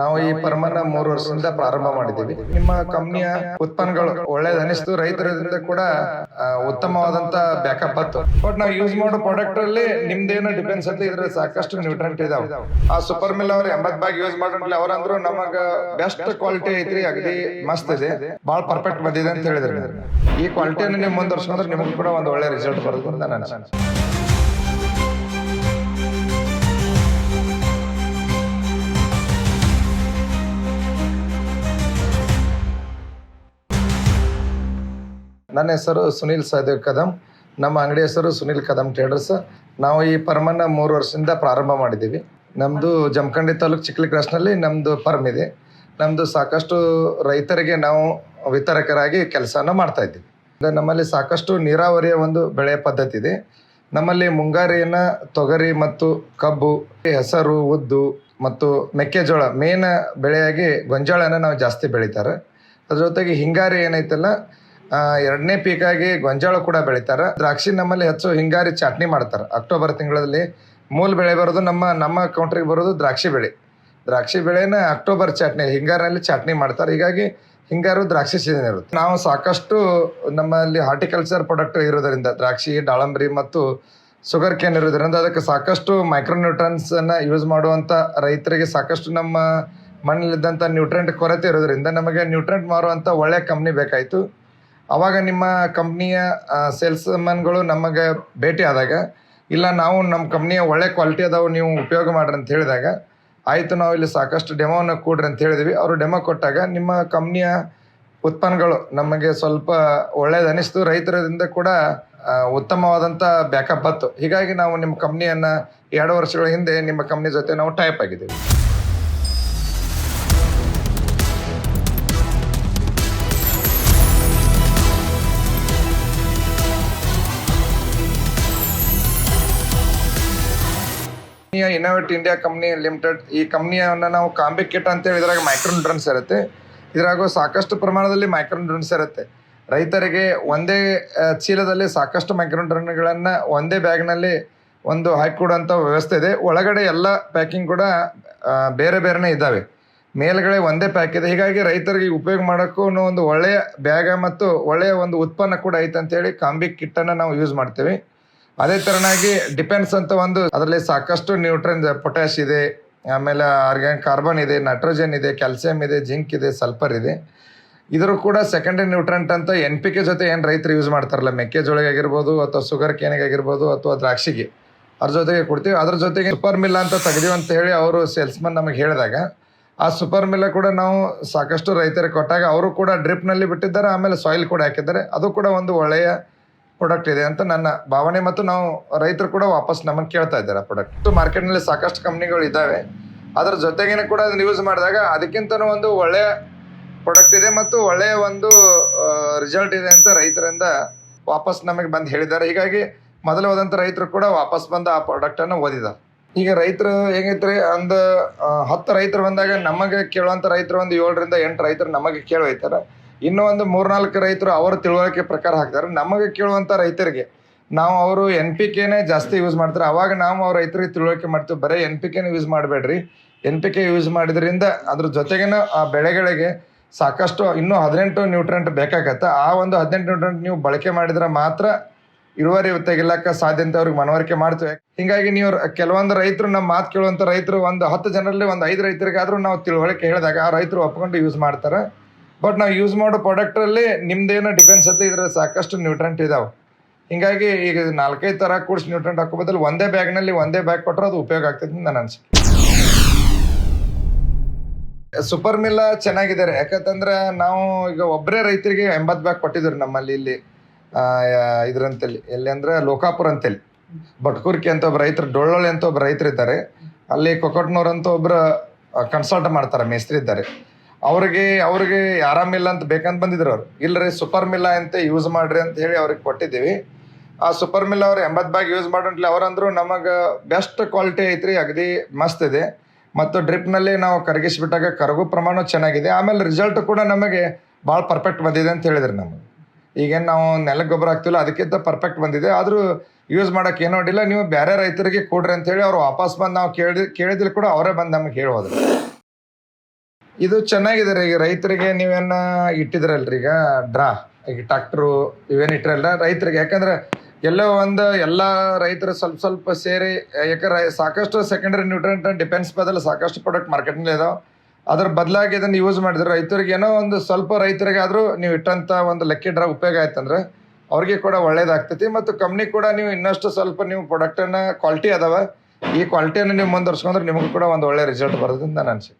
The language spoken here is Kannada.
ನಾವು ಈ ಪರ್ಮನ ಮೂರು ವರ್ಷದಿಂದ ಪ್ರಾರಂಭ ಮಾಡಿದ್ದೀವಿ. ನಿಮ್ಮ ಕಂಪ್ನಿಯ ಉತ್ಪನ್ನಗಳು ಒಳ್ಳೇದನಿಸ್ತು ರೈತರಿಂದ ಕೂಡ ಉತ್ತಮವಾದಂತ ಬ್ಯಾಕಪ್ ಬತ್ತು ಬಟ್ ನಾವು ಯೂಸ್ ಮಾಡೋ ಪ್ರಾಡಕ್ಟ್ ಅಲ್ಲಿ ನಿಮ್ದೇನು ಡಿಪೆಂಡ್ಸ್ ಅಂತ ಇದ್ರ ಸಾಕಷ್ಟು ನ್ಯೂಟ್ರೆಂಟ್ ಇದಾವೆ. ಆ ಸೂಪರ್ ಮಿಲ್ ಅವ್ರ ಎಂಬತ್ ಬ್ಯಾಗ್ ಯೂಸ್ ಮಾಡ್ರಿ ಅವ್ರಂದ್ರು ನಮಗ ಬೆಸ್ಟ್ ಕ್ವಾಲಿಟಿ ಐತ್ರಿ ಅಗದಿ ಮಸ್ತ್ ಇದೆ. ಬಹಳ ಪರ್ಫೆಕ್ಟ್ ಬಂದಿದೆ ಅಂತ ಹೇಳಿದ್ರೆ. ಈ ಕ್ವಾಲಿಟಿಯನ್ನು ನೀವು ಮುಂದುವರ್ಸ್ಕೊಂಡ್ರೆ ನಿಮಗೂ ಕೂಡ ಒಂದು ಒಳ್ಳೆ ರಿಸಲ್ಟ್ ಬರುತ್ತೆ ಅಂತ ನನ್ನ ನನ್ನ ಹೆಸರು ಸುನೀಲ್ ಸಹದೇವ್ ಕದಂ. ನಮ್ಮ ಅಂಗಡಿ ಹೆಸರು ಸುನೀಲ್ ಕದಂ ಟ್ರೇಡರ್ಸ್. ನಾವು ಈ ಪರ್ಮನ್ನ ಮೂರು ವರ್ಷದಿಂದ ಪ್ರಾರಂಭ ಮಾಡಿದ್ದೀವಿ. ನಮ್ಮದು ಜಮಖಂಡಿ ತಾಲೂಕು ಚಿಕ್ಕಲಿ ಕ್ರಾಸ್ನಲ್ಲಿ ನಮ್ಮದು ಪರ್ಮ್ ಇದೆ. ನಮ್ಮದು ಸಾಕಷ್ಟು ರೈತರಿಗೆ ನಾವು ವಿತರಕರಾಗಿ ಕೆಲಸನ ಮಾಡ್ತಾ ಇದ್ದೀವಿ. ನಮ್ಮಲ್ಲಿ ಸಾಕಷ್ಟು ನೀರಾವರಿಯ ಒಂದು ಬೆಳೆ ಪದ್ಧತಿ ಇದೆ. ನಮ್ಮಲ್ಲಿ ಮುಂಗಾರಿಯನ್ನು ತೊಗರಿ ಮತ್ತು ಕಬ್ಬು, ಹೆಸರು, ಉದ್ದು ಮತ್ತು ಮೆಕ್ಕೆಜೋಳ ಮೇನ್ ಬೆಳೆಯಾಗಿ ಗೊಂಜಾಳನ ನಾವು ಜಾಸ್ತಿ ಬೆಳೀತಾರೆ. ಅದ್ರ ಜೊತೆಗೆ ಹಿಂಗಾರಿ ಏನೈತಲ್ಲ ಎರಡನೇ ಪೀಕಾಗಿ ಗೊಂಜಾಳ ಕೂಡ ಬೆಳಿತಾರೆ. ದ್ರಾಕ್ಷಿ ನಮ್ಮಲ್ಲಿ ಹೆಚ್ಚು ಹಿಂಗಾರಿ ಚಟ್ನಿ ಮಾಡ್ತಾರೆ. ಅಕ್ಟೋಬರ್ ತಿಂಗಳಲ್ಲಿ ಮೂಲ ಬೆಳೆ ಬರೋದು ನಮ್ಮ ನಮ್ಮ ಕೌಂಟ್ರಿಗೆ ಬರೋದು ದ್ರಾಕ್ಷಿ ಬೆಳೆ. ದ್ರಾಕ್ಷಿ ಬೆಳೆನ ಅಕ್ಟೋಬರ್ ಚಟ್ನಿ ಹಿಂಗಾರಿನಲ್ಲಿ ಚಟ್ನಿ ಮಾಡ್ತಾರೆ. ಹೀಗಾಗಿ ಹಿಂಗಾರು ದ್ರಾಕ್ಷಿ ಸೀಸನ್ ಇರುತ್ತೆ. ನಾವು ಸಾಕಷ್ಟು ನಮ್ಮಲ್ಲಿ ಹಾರ್ಟಿಕಲ್ಚರ್ ಪ್ರಾಡಕ್ಟ್ ಇರೋದರಿಂದ, ದ್ರಾಕ್ಷಿ, ದಾಳಂಬರಿ ಮತ್ತು ಶುಗರ್ ಕೇನ್ ಇರೋದ್ರಿಂದ ಅದಕ್ಕೆ ಸಾಕಷ್ಟು ಮೈಕ್ರೋನ್ಯೂಟ್ರನ್ಸ್ ಅನ್ನ ಯೂಸ್ ಮಾಡುವಂತ ರೈತರಿಗೆ ಸಾಕಷ್ಟು ನಮ್ಮ ಮಣ್ಣಲ್ಲಿದ್ದಂಥ ನ್ಯೂಟ್ರೆಂಟ್ ಕೊರತೆ ಇರೋದ್ರಿಂದ ನಮಗೆ ನ್ಯೂಟ್ರೆಂಟ್ ಮಾರುವಂಥ ಒಳ್ಳೆ ಕಂಪ್ನಿ ಬೇಕಾಯಿತು. ಅವಾಗ ನಿಮ್ಮ ಕಂಪ್ನಿಯ ಸೇಲ್ಸ್ ಮನ್ಗಳು ನಮಗೆ ಭೇಟಿ ಆದಾಗ, ಇಲ್ಲ ನಾವು ನಮ್ಮ ಕಂಪ್ನಿಯ ಒಳ್ಳೆ ಕ್ವಾಲಿಟಿ ಅದಾವು, ನೀವು ಉಪಯೋಗ ಮಾಡ್ರಿ ಅಂತ ಹೇಳಿದಾಗ, ಆಯಿತು ನಾವು ಇಲ್ಲಿ ಸಾಕಷ್ಟು ಡೆಮೋನ ಕೊಡ್ರಿ ಅಂತ ಹೇಳಿದ್ವಿ. ಅವರು ಡೆಮೋ ಕೊಟ್ಟಾಗ ನಿಮ್ಮ ಕಂಪ್ನಿಯ ಉತ್ಪನ್ನಗಳು ನಮಗೆ ಸ್ವಲ್ಪ ಒಳ್ಳೇದು ಅನಿಸ್ತು. ರೈತರಿಂದ ಕೂಡ ಉತ್ತಮವಾದಂಥ ಬ್ಯಾಕಪ್ ಬತ್ತು ಹೀಗಾಗಿ ನಾವು ನಿಮ್ಮ ಕಂಪ್ನಿಯನ್ನು ಎರಡು ವರ್ಷಗಳ ಹಿಂದೆ ನಿಮ್ಮ ಕಂಪ್ನಿ ಜೊತೆ ನಾವು ಟೈಪ್ ಆಗಿದ್ದೀವಿ. ಇನೋವೇಟ್ ಇಂಡಿಯಾ ಕಂಪ್ನಿ ಲಿಮಿಟೆಡ್ ಈ ಕಂಪ್ನಿಯನ್ನ ನಾವು ಕಾಂಬಿ ಕಿಟ್ ಅಂತ ಹೇಳಿ ಇದ್ರಾಗ ಮೈಕ್ರೋ ಡ್ರನ್ಸ್ ಇರುತ್ತೆ. ಇದ್ರಾಗ ಸಾಕಷ್ಟು ಪ್ರಮಾಣದಲ್ಲಿ ಮೈಕ್ರೋನ್ ಡ್ರನ್ಸ್ ಇರುತ್ತೆ. ರೈತರಿಗೆ ಒಂದೇ ಚೀಲದಲ್ಲಿ ಸಾಕಷ್ಟು ಮೈಕ್ರೋ ಡ್ರನ್ಗಳನ್ನು ಒಂದೇ ಬ್ಯಾಗ್ನಲ್ಲಿ ಒಂದು ಹಾಕಿಕೊಡುವಂಥ ವ್ಯವಸ್ಥೆ ಇದೆ. ಒಳಗಡೆ ಎಲ್ಲ ಪ್ಯಾಕಿಂಗ್ ಕೂಡ ಬೇರೆ ಬೇರೆನೇ ಇದ್ದಾವೆ. ಮೇಲ್ಗಡೆ ಒಂದೇ ಪ್ಯಾಕ್ ಇದೆ. ಹೀಗಾಗಿ ರೈತರಿಗೆ ಉಪಯೋಗ ಮಾಡೋಕ್ಕೂ ಒಂದು ಒಳ್ಳೆಯ ಬ್ಯಾಗ ಮತ್ತು ಒಳ್ಳೆಯ ಒಂದು ಉತ್ಪನ್ನ ಕೂಡ ಐತೆ ಅಂತೇಳಿ ಕಾಂಬಿ ಕಿಟ್ಟನ್ನು ನಾವು ಯೂಸ್ ಮಾಡ್ತೀವಿ. ಅದೇ ತರನಾಗಿ ಡಿಪೆನ್ಸ್ ಅಂತ ಒಂದು ಅದರಲ್ಲಿ ಸಾಕಷ್ಟು ನ್ಯೂಟ್ರನ್ ಪೊಟ್ಯಾಶ್ ಇದೆ, ಆಮೇಲೆ ಆರ್ಗ್ಯಾನ್ ಕಾರ್ಬನ್ ಇದೆ, ನೈಟ್ರೋಜನ್ ಇದೆ, ಕ್ಯಾಲ್ಸಿಯಂ ಇದೆ, ಜಿಂಕ್ ಇದೆ, ಸಲ್ಫರ್ ಇದೆ. ಇದ್ರೂ ಕೂಡ ಸೆಕೆಂಡರಿ ನ್ಯೂಟ್ರೆಂಟ್ ಅಂತ ಎನ್ ಪಿ ಕೆ ಜೊತೆ ಏನು ರೈತರು ಯೂಸ್ ಮಾಡ್ತಾರಲ್ಲ, ಮೆಕ್ಕೆಜೋಳಿಗೆ ಆಗಿರ್ಬೋದು ಅಥವಾ ಶುಗರ್ ಕೇನಿಗೆ ಆಗಿರ್ಬೋದು ಅಥವಾ ದ್ರಾಕ್ಷಿಗೆ. ಅದ್ರ ಜೊತೆಗೆ ಕೊಡ್ತೀವಿ. ಅದ್ರ ಜೊತೆಗೆ ಸೂಪರ್ ಮಿಲ್ ಅಂತ ತೆಗ್ದೀವಿ ಅಂತ ಹೇಳಿ ಅವರು ಸೇಲ್ಸ್ಮನ್ ನಮಗೆ ಹೇಳಿದಾಗ, ಆ ಸೂಪರ್ ಮಿಲ್ ಕೂಡ ನಾವು ಸಾಕಷ್ಟು ರೈತರಿಗೆ ಕೊಟ್ಟಾಗ ಅವರು ಕೂಡ ಡ್ರಿಪ್ನಲ್ಲಿ ಬಿಟ್ಟಿದ್ದಾರೆ, ಆಮೇಲೆ ಸಾಯಿಲ್ ಕೂಡ ಹಾಕಿದ್ದಾರೆ. ಅದು ಕೂಡ ಒಂದು ಒಳ್ಳೆಯ ಪ್ರಾಡಕ್ಟ್ ಇದೆ ಅಂತ ನನ್ನ ಭಾವನೆ ಮತ್ತು ನಾವು ರೈತರು ಕೂಡ ವಾಪಸ್ ನಮಗೆ ಕೇಳ್ತಾ ಇದ್ದಾರೆ ಆ ಪ್ರಾಡಕ್ಟ್ ಮಾರ್ಕೆಟ್ನಲ್ಲಿ ಸಾಕಷ್ಟು ಕಂಪ್ನಿಗಳು ಇದ್ದಾವೆ. ಅದರ ಜೊತೆಗೇನೆ ಕೂಡ ಅದನ್ನು ಯೂಸ್ ಮಾಡಿದಾಗ ಅದಕ್ಕಿಂತನೂ ಒಂದು ಒಳ್ಳೆಯ ಪ್ರಾಡಕ್ಟ್ ಇದೆ ಮತ್ತು ಒಳ್ಳೆಯ ಒಂದು ರಿಸಲ್ಟ್ ಇದೆ ಅಂತ ರೈತರಿಂದ ವಾಪಸ್ ನಮಗೆ ಬಂದು ಹೇಳಿದ್ದಾರೆ. ಹೀಗಾಗಿ ಮೊದಲು ಹೋದಂಥ ರೈತರು ಕೂಡ ವಾಪಸ್ ಬಂದು ಆ ಪ್ರಾಡಕ್ಟನ್ನು ಓದಿದ್ದಾರೆ. ಈಗ ರೈತರು ಹೆಂಗೈತ್ರಿ ಒಂದು ಹತ್ತು ರೈತರು ಬಂದಾಗ ನಮಗೆ ಕೇಳುವಂಥ ರೈತರು ಒಂದು ಏಳರಿಂದ ಎಂಟು ರೈತರು ನಮಗೆ ಕೇಳಿ ಹೋಯ್ತಾರೆ ಇನ್ನೂ ಒಂದು ಮೂರ್ನಾಲ್ಕು ರೈತರು ಅವರ ತಿಳುವಳಿಕೆ ಪ್ರಕಾರ ಹಾಕ್ತಾರೆ. ನಮಗೆ ಕೇಳುವಂಥ ರೈತರಿಗೆ, ನಾವು ಅವರು ಎನ್ ಪಿ ಕೆನೇ ಜಾಸ್ತಿ ಯೂಸ್ ಮಾಡ್ತಾರೆ. ಅವಾಗ ನಾವು ಅವ್ರ ರೈತರಿಗೆ ತಿಳುವಳಿಕೆ ಮಾಡ್ತೀವಿ. ಬರೀ ಎನ್ ಪಿ ಕೆನ ಯೂಸ್ ಮಾಡಬೇಡ್ರಿ. ಎನ್ ಪಿ ಕೆ ಯೂಸ್ ಮಾಡಿದ್ರಿಂದ ಅದ್ರ ಜೊತೆಗೇನು ಆ ಬೆಳೆಗಳಿಗೆ ಸಾಕಷ್ಟು ಇನ್ನೂ ಹದಿನೆಂಟು ನ್ಯೂಟ್ರೆಂಟ್ ಬೇಕಾಗತ್ತೆ. ಆ ಒಂದು ಹದಿನೆಂಟು ನ್ಯೂಟ್ರೆಂಟ್ ನೀವು ಬಳಕೆ ಮಾಡಿದ್ರೆ ಮಾತ್ರ ಇಳುವರಿ ತೆಗಿಲಕ್ಕ ಸಾಧ್ಯ ಅಂತ ಅವ್ರಿಗೆ ಮನವರಿಕೆ ಮಾಡ್ತೇವೆ. ಹಿಂಗಾಗಿ ನೀವು ಕೆಲವೊಂದು ರೈತರು, ನಮ್ಮ ಮಾತು ಕೇಳುವಂಥ ರೈತರು, ಒಂದು ಹತ್ತು ಜನರಲ್ಲಿ ಒಂದು ಐದು ರೈತರಿಗಾದ್ರೂ ನಾವು ತಿಳುವಳಿಕೆ ಹೇಳಿದಾಗ ಆ ರೈತರು ಒಪ್ಕೊಂಡು ಯೂಸ್ ಮಾಡ್ತಾರೆ. ಬಟ್ ನಾವು ಯೂಸ್ ಮಾಡೋ ಪ್ರಾಡಕ್ಟಲ್ಲಿ ನಿಮ್ದೇನೋ ಡಿಪೆನ್ಸ್ ಅಲ್ಲಿ ಇದ್ರೆ ಸಾಕಷ್ಟು ನ್ಯೂಟ್ರೆಂಟ್ ಇದಾವೆ. ಹಿಂಗಾಗಿ ಈಗ ನಾಲ್ಕೈದು ಥರ ಕೂಡಿಸಿ ನ್ಯೂಟ್ರೆಂಟ್ ಹಾಕೋ ಬದಲು ಒಂದೇ ಬ್ಯಾಗ್ನಲ್ಲಿ ಒಂದೇ ಬ್ಯಾಗ್ ಕೊಟ್ಟರೆ ಅದು ಉಪಯೋಗ ಆಗ್ತೈತಿ ಅಂತ ನನ್ನ ಅನಿಸಿಕೆ. ಸೂಪರ್ ಮಿಲ್ಲ ಚೆನ್ನಾಗಿದ್ದಾರೆ. ಯಾಕಂತಂದ್ರೆ ನಾವು ಈಗ ಒಬ್ಬರೇ ರೈತರಿಗೆ ಎಂಬತ್ತು ಬ್ಯಾಗ್ ಕೊಟ್ಟಿದ್ರು ನಮ್ಮಲ್ಲಿ ಇಲ್ಲಿ ಇದ್ರಂತಲ್ಲಿ ಎಲ್ಲಿ ಅಂದ್ರೆ ಲೋಕಾಪುರ ಅಂತೇಳಿ. ಬಟ್ಕೂರ್ಕಿ ಅಂತ ಒಬ್ಬ ರೈತರು, ಡೊಳ್ಳೊಳ್ಳಿ ಅಂತ ಒಬ್ಬ ರೈತರು ಇದ್ದಾರೆ ಅಲ್ಲಿ ಕೊಕಟ್ನೂರ್ ಅಂತ ಒಬ್ಬರು ಕನ್ಸಲ್ಟ್ ಮಾಡ್ತಾರೆ, ಮೇಸ್ತ್ರಿ ಇದ್ದಾರೆ. ಅವ್ರಿಗೆ ಅವ್ರಿಗೆ ಆರಾಮಿಲ್ಲ ಅಂತ ಬೇಕಂತ ಬಂದಿದ್ರು ಅವ್ರು. ಇಲ್ರಿ ಸೂಪರ್ ಮಿಲ್ಲ ಅಂತ ಯೂಸ್ ಮಾಡ್ರಿ ಅಂತ ಹೇಳಿ ಅವ್ರಿಗೆ ಕೊಟ್ಟಿದ್ದೀವಿ. ಆ ಸೂಪರ್ ಮಿಲ್ ಅವ್ರು ಎಂಬತ್ತು ಬ್ಯಾಗ್ ಯೂಸ್ ಮಾಡೋಂಟ್ಲಿ ಅವರಂದ್ರು ನಮಗೆ ಬೆಸ್ಟ್ ಕ್ವಾಲಿಟಿ ಐತ್ರಿ, ಅಗದಿ ಮಸ್ತ್ ಇದೆ. ಮತ್ತು ಡ್ರಿಪ್ನಲ್ಲಿ ನಾವು ಕರಗಿಸ್ಬಿಟ್ಟಾಗ ಕರಗು ಪ್ರಮಾಣ ಚೆನ್ನಾಗಿದೆ. ಆಮೇಲೆ ರಿಸಲ್ಟ್ ಕೂಡ ನಮಗೆ ಭಾಳ ಪರ್ಫೆಕ್ಟ್ ಬಂದಿದೆ ಅಂತ ಹೇಳಿದ್ರು ನಮಗೆ. ಈಗೇನು ನಾವು ನೆಲಕ್ಕೆ ಗೊಬ್ಬರ ಹಾಕ್ತಿಲ್ಲ ಅದಕ್ಕಿಂತ ಪರ್ಫೆಕ್ಟ್ ಬಂದಿದೆ. ಆದರೂ ಯೂಸ್ ಮಾಡೋಕೆ ಏನೋ ನೀವು ಬೇರೆ ರೈತರಿಗೆ ಕೊಡ್ರಿ ಅಂತ ಹೇಳಿ ಅವ್ರು ವಾಪಸ್ ಬಂದು ನಾವು ಕೇಳಿ ಕೇಳಿದ್ರು ಕೂಡ ಅವರೇ ಬಂದು ನಮಗೆ ಹೇಳೋದ್ರು ಇದು ಚೆನ್ನಾಗಿದೆ ರೀ, ಈಗ ರೈತರಿಗೆ ನೀವೇನ ಇಟ್ಟಿದ್ರಲ್ರಿ ಈಗ? ಡ್ರಾ, ಈಗ ಟ್ರಾಕ್ಟ್ರು ಇವೇನು ಇಟ್ಟಿರಲ್ಲ ರೈತರಿಗೆ, ಯಾಕಂದ್ರೆ ಎಲ್ಲೋ ಒಂದು ಎಲ್ಲ ರೈತರು ಸ್ವಲ್ಪ ಸ್ವಲ್ಪ ಸೇರಿ ಯಾಕಂದ್ರೆ ಸಾಕಷ್ಟು ಸೆಕೆಂಡರಿ ನ್ಯೂಟ್ರೆಂಟ್ ಡಿಪೆನ್ಸ್ ಬದಲು ಸಾಕಷ್ಟು ಪ್ರಾಡಕ್ಟ್ ಮಾರ್ಕೆಟ್ನಲ್ಲಿ ಇದಾವೆ. ಅದ್ರ ಬದಲಾಗಿ ಇದನ್ನು ಯೂಸ್ ಮಾಡಿದ್ರೆ ರೈತರಿಗೆ ಏನೋ ಒಂದು ಸ್ವಲ್ಪ ರೈತರಿಗೆ ಆದರೂ ನೀವು ಇಟ್ಟಂಥ ಒಂದು ಲಕ್ಕಿ ಡ್ರಾ ಉಪಯೋಗ ಆಯ್ತಂದ್ರೆ ಅವ್ರಿಗೆ ಕೂಡ ಒಳ್ಳೇದಾಗ್ತೈತಿ ಮತ್ತು ಕಂಪ್ನಿ ಕೂಡ ನೀವು ಇನ್ನಷ್ಟು ಸ್ವಲ್ಪ ನೀವು ಪ್ರಾಡಕ್ಟನ್ನು ಕ್ವಾಲಿಟಿ ಅದಾವ. ಈ ಕ್ವಾಲಿಟಿಯನ್ನು ನೀವು ಮುಂದುವರ್ಸ್ಕೊಂಡ್ರೆ ನಿಮಗೂ ಕೂಡ ಒಂದು ಒಳ್ಳೆ ರಿಸಲ್ಟ್ ಬರೋದು ಅಂತ ನಾನು ಅನ್ಸಿ